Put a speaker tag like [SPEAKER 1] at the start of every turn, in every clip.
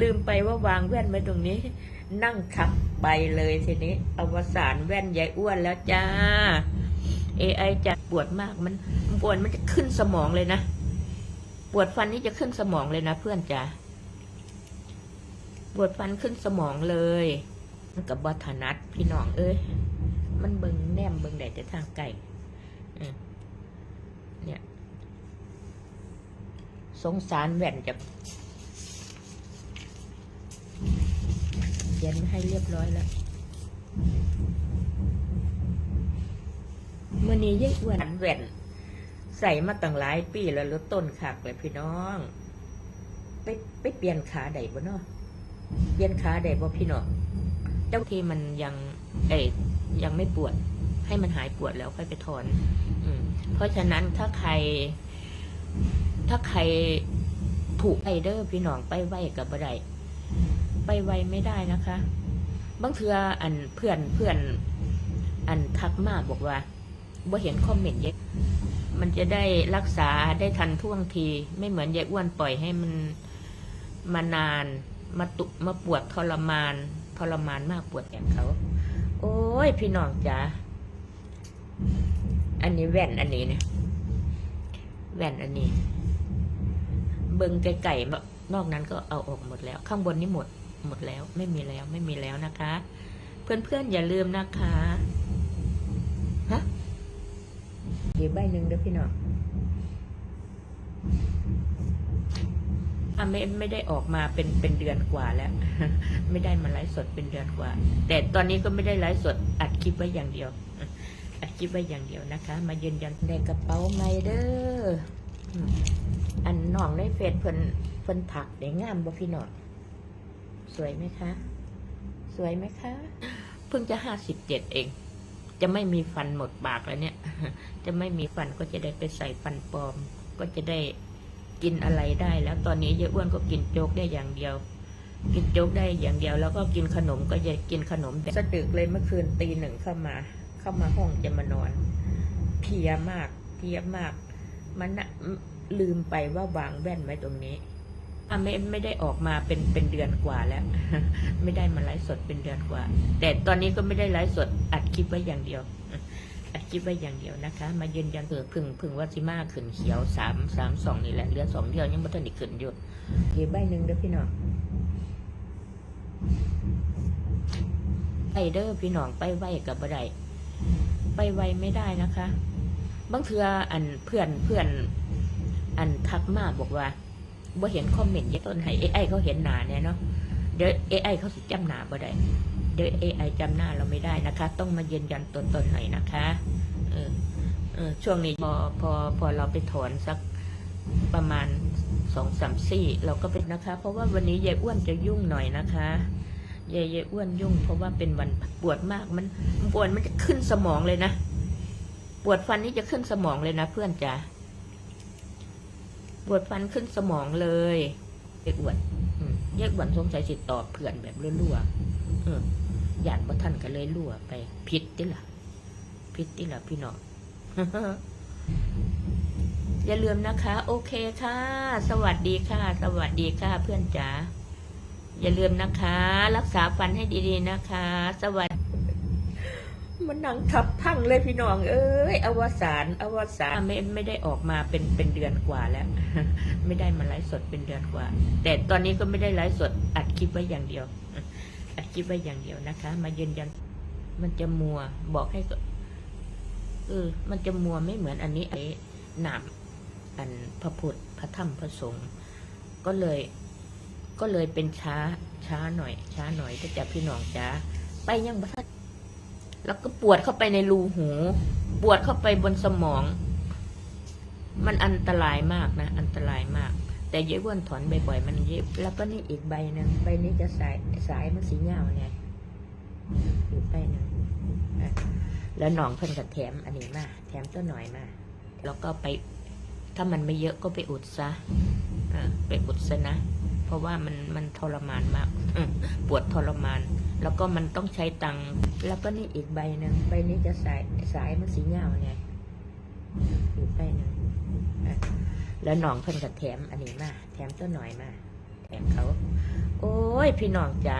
[SPEAKER 1] ลืมไปว่าวางแว่นไว้ตรงนี้ นั่งขับไปเลยทีนี้อวสานแว่นยายอ้วนแล้วจ้า AI จะปวดมากมันปวดมันจะขึ้นสมองเลยนะ ปวดฟันนี่จะขึ้นสมองเลยนะเพื่อนจ๋าปวดฟันขึ้นสมองเลยกับบอถนัดพี่น้องเอ้ยมันเบิงแนมเบิงแดดแต่ทางไก่ลอืมเนี่ย สงสารแว่นจะเขียนให้เรียบร้อยแล้วเมื่อนี้ยายอ้วนแว่น ใส่มาตั้งหลายปีแล้วลดต้นขักเลยพี่น้อง ไปไปเปลี่ยนขาใดบ่เนาะเปลี่ยนขาใดบ่พี่น้องเจ้าทีมันยัง เอยยังไม่ปวด ให้มันหายปวดแล้วค่อยไปถอน อืมเพราะฉะนั้นถ้าใคร ถ้าใครถูกไอเดอร์พี่น้องไปไวกับบ่ได้ไปไวไม่ได้นะคะ บางเทืออันเพื่อนเพื่อนอันทักมาบอกว่าบ่เห็นคอมเมนต์เยอะมันจะได้รักษาได้ทันท่วงที ไม่เหมือนยายอ้วนปล่อยให้มันมานานมาตุมาปวดทรมาน ทรมานมากปวดแขนเขา โอ้ยพี่น้องจ๋าอันนี้แว่นอันนี้เนี่ยแว่นอันนี้ เบิงไก่ๆนอกนั้นก็เอาออกหมดแล้ว ข้างบนนี่หมดหมดแล้วไม่มีแล้วไม่มีแล้วนะคะ เพื่อนๆอย่าลืมนะคะฮะเดี๋ยวใบหนึ่งเด้อพี่น้องอะไม่ไม่ได้ออกมาเป็นเป็นเดือนกว่าแล้ว ไม่ได้มาไลฟ์สดเป็นเดือนกว่า แต่ตอนนี้ก็ไม่ได้ไลฟ์สดอัดคลิปไว้อย่างเดียวอัดคลิปไว้อย่างเดียวนะคะ มายืนยันในกระเป๋าไมเดอร์อืมอั น้องในเฟซเพิ่นเพิ่นถักได้งามบ่พี่น้องสวยไหมคะ สวยไหมคะ เพิ่งจะห้าสิบเจ็ดเอง จะไม่มีฟันหมดปากแล้วเนี่ย จะไม่มีฟันก็จะได้ไปใส่ฟันปลอม ก็จะได้กินอะไรได้แล้วตอนนี้เยายอ้วนก็กินโจ๊กได้อย่างเดียว กินโจ๊กได้อย่างเดียว แล้วก็กินขนมก็จะกินขนมแบบสะดึกเลยเมื่อคืนตีหนึ่งเข้ามา เข้ามาห้องจะมานอน เพียมาก เพียมาก มันน่ะ ลืมไปว่าวางแว่นไว้ตรงนี้อะไม่ไม่ได้ออกมาเป็นเป็นเดือนกว่าแล้ว ไม่ได้มาไลฟ์สดเป็นเดือนกว่า แต่ตอนนี้ก็ไม่ได้ไลฟ์สดอัดคลิปไว้อย่างเดียว อัดคลิปไว้อย่างเดียวนะคะ มายืนยันเออพึ่งพึ่งว่าซิมาขึ้นเขียวสามสามสองนี่แหละเหลือสองเดียวยังไม่ทันได้ขึ้นอยู่เดี๋ยวใบหนึ่งเด้อพี่น้องไปเด้อพี่น้องไปไวกับบ่ได้ไปไวไม่ได้นะคะบางเทืออันเพื่อนเพื่อน อันทักมาบอกว่าบ่เห็นคอมเมนต์ยอะต้นให้ AI เขาเห็นหนาเนี่ยเนาะเดี๋ยว AI เขาสิจำหนาบ่ได้เดี๋ยว AI จำหน้าเราไม่ได้นะคะ ต้องมายืนยันตัวตนหน่อยนะคะเออเออช่วงนี้พอพอพอเราไปถอนสักประมาณสองสามสี่เราก็เป็นนะคะ เพราะว่าวันนี้ยายอ้วนจะยุ่งหน่อยนะคะยายยายอ้วนยุ่ง เพราะว่าเป็นวันปวดมากมันมันปวดมันจะขึ้นสมองเลยนะ ปวดฟันนี่จะขึ้นสมองเลยนะเพื่อนจ๋า ปวดฟันขึ้นสมองเลยเยกอวนอืมเยกอวนสงสัยสิตอบเพื่อนแบบรั่วๆหยาดบ่ทันก็เลยรั่วไปพิษติล่ะพิษติล่ะพี่น้องอย่าลืมนะคะ โอเคค่ะ สวัสดีค่ะ สวัสดีค่ะเพื่อนจ๋าอย่าลืมนะคะ รักษาฟันให้ดีๆนะคะ สวัสดี มันนังทับพังเลยพี่น้อง เอ้ยอวสานอวสานไม่ไม่ได้ออกมาเป็นเป็นเดือนกว่าแล้ว ไม่ได้มาไลฟ์สดเป็นเดือนกว่า แต่ตอนนี้ก็ไม่ได้ไลฟ์สดอัดคลิปไว้อย่างเดียว อัดคลิปไว้อย่างเดียวนะคะ มายืนยันมันจะมัวบอกให้เออมันจะมัวไม่เหมือนอันนี้ไอ้หนามอันพระพุทธพระธรรมพระสงฆ์ก็เลยก็เลยเป็นช้าช้าหน่อย ช้าหน่อยก็จะพี่น้องจ้าไปยังบ้า แล้วก็ปวดเข้าไปในรูหู ปวดเข้าไปบนสมอง มันอันตรายมากนะ อันตรายมาก แต่เยอะวนถอนบ่อยๆมันเยอะแล้วก็นี่อีกใบหนึ่งใบนี้จะสายสายมันสีเงาเนี่ยอีกใบหนึ่งอะแล้วหนองเพิ่นกับแถมอันนี้มาแถมตัวหน่อยมาแล้วก็ไปถ้ามันไม่เยอะก็ไปอุดซะอะไปอุดซะนะ เพราะว่ามันมันทรมานมากอปวดทรมาน แล้วก็มันต้องใช้ตังค์แล้วก็นี่อีกใบหนึ่งใบนี้จะสายสายมันสีเงาเนี่ยอีกใบหนึ่งแล้วน้องเพิ่นก็แถมอันนี้มาแถมตัวหน่อยมาแถมเขา โอ้ยพี่น้องจ๋า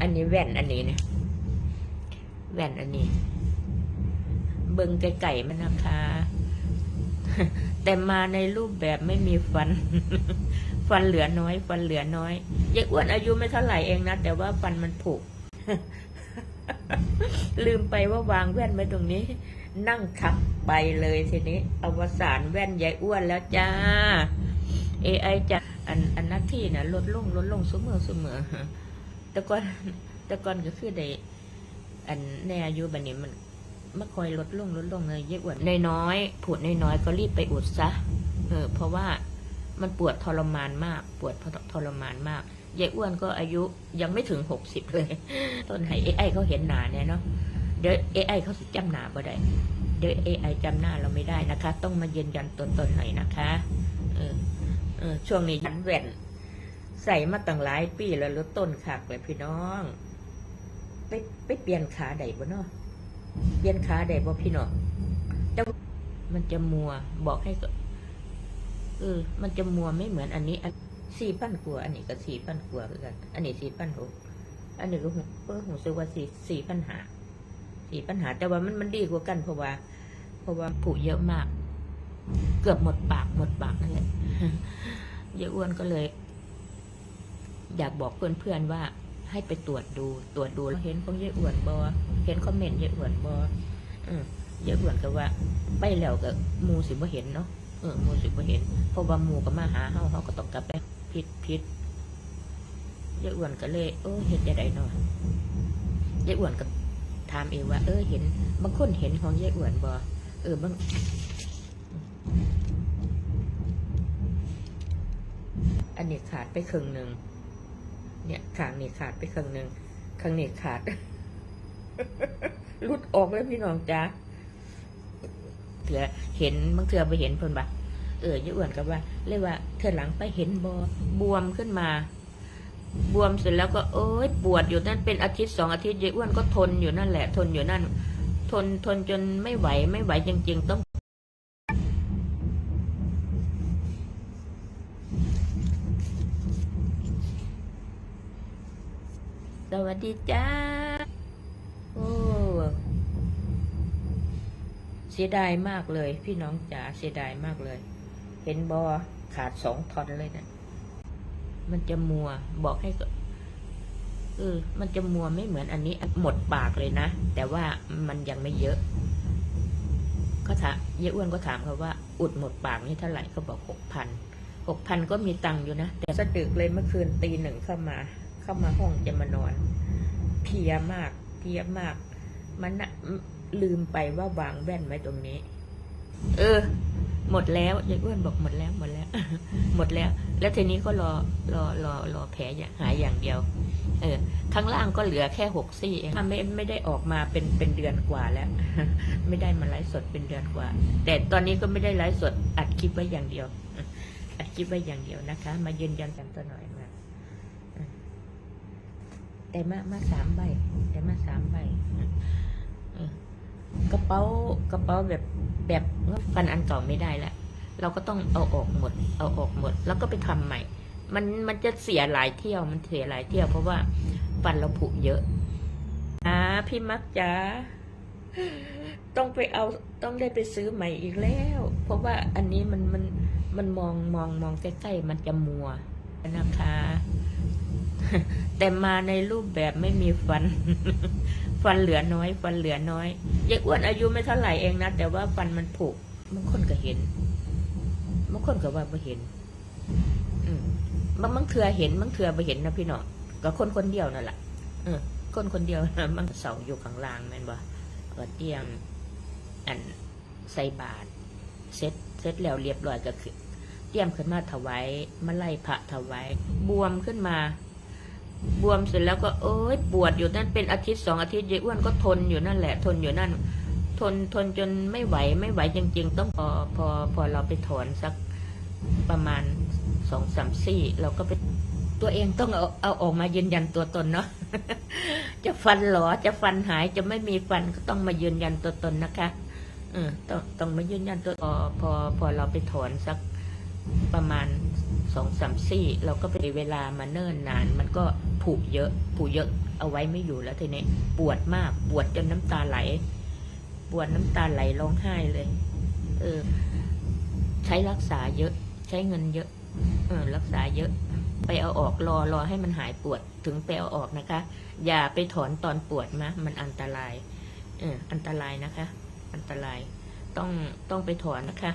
[SPEAKER 1] อันนี้แว่นอันนี้เนี่ยแว่นอันนี้ เบิ่งไก่ๆมันนะคะ แต่มาในรูปแบบไม่มีฟัน ฟันเหลือน้อย ฟันเหลือน้อยยายอ้วนอายุไม่เท่าไหร่เองนะ แต่ว่าฟันมันผุลืมไปว่าวางแว่นไว้ตรงนี้ นั่งขับไปเลยทีนี้อวสานแว่นยายอ้วนแล้วจ้า AI จะอันอันหน้าที่นะลดลงลดลงเสมอเสมอแต่ก่อนแต่ก่อนก็คือได้อันในอายุบันนี้มัน ไม่ค่อยลดลงลดลงเลยยายอ้วนน้อยๆผุดน้อยๆก็รีบไปอุดซะเออเพราะว่ามันปวดทรมานมาก ปวดทรมานมากยายอ้วนก็อายุยังไม่ถึงหกสิบเลย ต้นให้ AI เขาเห็นหนาเนี่ยเนาะเดี๋ยว AI เขาจำหนาบ่ได้เดี๋ยว AI จำหน้าเราไม่ได้นะคะ ต้องมายืนยันตัวตนหน่อยนะคะเออเออช่วงนี้ยันแว่น ใส่มาตั้งหลายปีแล้วลดต้นขักเลยพี่น้อง ไปไปเปลี่ยนขาได้บ่เนาะ เปลี่ยนขาได้บ่พี่น้องแต่มันจะมัวบอกให้ก็เออมันจะมัวไม่เหมือนอันนี้อันสี่พันกว่าอันนี้ก็สี่พันกว่าคือกัน อันนี้สี่พันหกอันนี้ก็หกเออผมซื้อว่าสี่สี่พันหาสี่ปัญหาแต่ว่ามันมันดีกว่ากันเพราะว่า เพราะว่าผุเยอะมาก เกือบหมดปากหมดปากนั่นแหละยายอ้วนก็เลย อยากบอกเพื่อนๆว่า ให้ไปตรวจดู ตรวจดูเห็นของยายอ้วนบอเห็นคอมเมนต์ยายอ้วนบออืมยายอ้วนก็ว่าไปแล้วก็หมูสิบ่เห็นเนาะเออมูสิบ่เห็นเพราะว่าหมูก็มาหาเฮาเฮาก็ต้องกลับไปพิษพิษยายอ้วนก็เลยเออเห็นจะได้เนาะยายอ้วนก็ถามเองว่า เออเห็น บางคนเห็นของยายอ้วนบอเออบางอันนี้ขาดไปครึ่งหนึ่ง เนี่ยขางนี่ขาดไปครึ่งหนึ่งข้างนี้ขาดหลุดออกแล้วพี่น้องจ้าเถื่อเห็นบางเถื่อไปเห็นเพิ่นบะเออยาอ้วนก็ว่าเรียกว่าเธอหลังไปเห็นบอบวมขึ้นมา บวมเสร็จแล้วก็เอ้ยปวดอยู่นั่นเป็นอาทิตย์สองอาทิตย์ยายอ้วนก็ทนอยู่นั่นแหละ ทนอยู่นั่น ทนทนจนไม่ไหวไม่ไหวจริง ๆ ต้อง สวัสดีจ้า โอ้เสียดายมากเลย พี่น้องจ๋าเสียดายมากเลย เห็นบอขาดสองท่อนเลยนะมันจะมัวบอกให้ก็เออมันจะมัวไม่เหมือนอันนี้หมดปากเลยนะ แต่ว่ามันยังไม่เยอะก็ถามเยอ้วนก็ถามเขาว่า อุดหมดปากนี่เท่าไหร่เขาบอกหกพันหกพันก็มีตังค์อยู่นะ แต่สะดึกเลยเมื่อคืนตีหนึ่งเข้ามา เข้ามาห้องจะมานอน เพียมาก เพียมาก มันลืมไปว่าวางแว่นไว้ตรงนี้ เออ หมดแล้วยายอ้วนบอกหมดแล้วหมดแล้ว หมดแล้ว แล้วทีนี้ก็รอรอรอรอแผลหายอย่างเดียว เออ ข้างล่างก็เหลือแค่หกซี่เองไม่ไม่ได้ออกมาเป็นเป็นเดือนกว่าแล้ว ไม่ได้มาไลฟ์สดเป็นเดือนกว่า แต่ตอนนี้ก็ไม่ได้ไลฟ์สดอัดคลิปไว้อย่างเดียวอัดคลิปไว้อย่างเดียวนะคะ มายืนยันกันตัวหน่อย แต่มามาสามใบแต่มาสามใบกระเป๋ากระเป๋าแบบแบบฟันอันเก่าไม่ได้ละเราก็ต้องเอาออกหมด เอาออกหมด แล้วก็ไปทำใหม่ มันมันจะเสียหลายเที่ยวมันเสียหลายเที่ยวเพราะว่าฟันเราผุเยอะอ่าพี่มักจ๋าต้องไปเอาต้องได้ไปซื้อใหม่อีกแล้ว เพราะว่าอันนี้มันมันมันมองมองมองใกล้ๆมันจะมัวนะคะ แต่มาในรูปแบบไม่มีฟัน ฟันเหลือน้อย ฟันเหลือน้อยยายอ้วนอายุไม่เท่าไหร่เองนะแต่ว่าฟันมันผุบางคนก็เห็นบางคนก็ว่าไม่เห็น อืมบางบางเถื่อเห็นบางเถื่อไม่เห็นนะพี่น้องก็คนคนเดียวนั่นแหละเออ คนคนเดียวมันเสาอยู่ข้างล่างแม่นบ่ก็เตรียมอันใส่บาตรเสร็จเสร็จแล้วเรียบร้อยก็คือเตรียมขึ้นมาถวายมาไล่พระถวายบวมขึ้นมา บวมเสร็จแล้วก็เอ้ยปวดอยู่นั่นเป็นอาทิตย์สองอาทิตย์ยายอ้วนก็ทนอยู่นั่นแหละ ทนอยู่นั่น ทนทนจนไม่ไหวไม่ไหวจริง ๆ ต้องพอพอพอเราไปถอนสักประมาณสองสามซี่เราก็ไปตัวเองต้องเอาเอาออกมายืนยันตัวตนเนาะจะฟันหรอจะฟันหายจะไม่มีฟันก็ต้องมายืนยันตัวตนนะคะเออต้องต้องมายืนยันตัวพอพอพอเราไปถอนสักประมาณ สองสามซี่เราก็ไปเวลามาเนิ่นนาน มันก็ผุเยอะผุเยอะเอาไว้ไม่อยู่แล้วทีนี้ปวดมากปวดจนน้ำตาไหล ปวดน้ำตาไหลร้องไห้เลย เออ ใช้รักษาเยอะ ใช้เงินเยอะ เออ รักษาเยอะ ไปเอาออกรอรอให้มันหายปวดถึงไปเอาออกนะคะ อย่าไปถอนตอนปวดนะมันอันตราย เออ อันตรายนะคะ อันตรายต้องต้องไปถอนนะคะ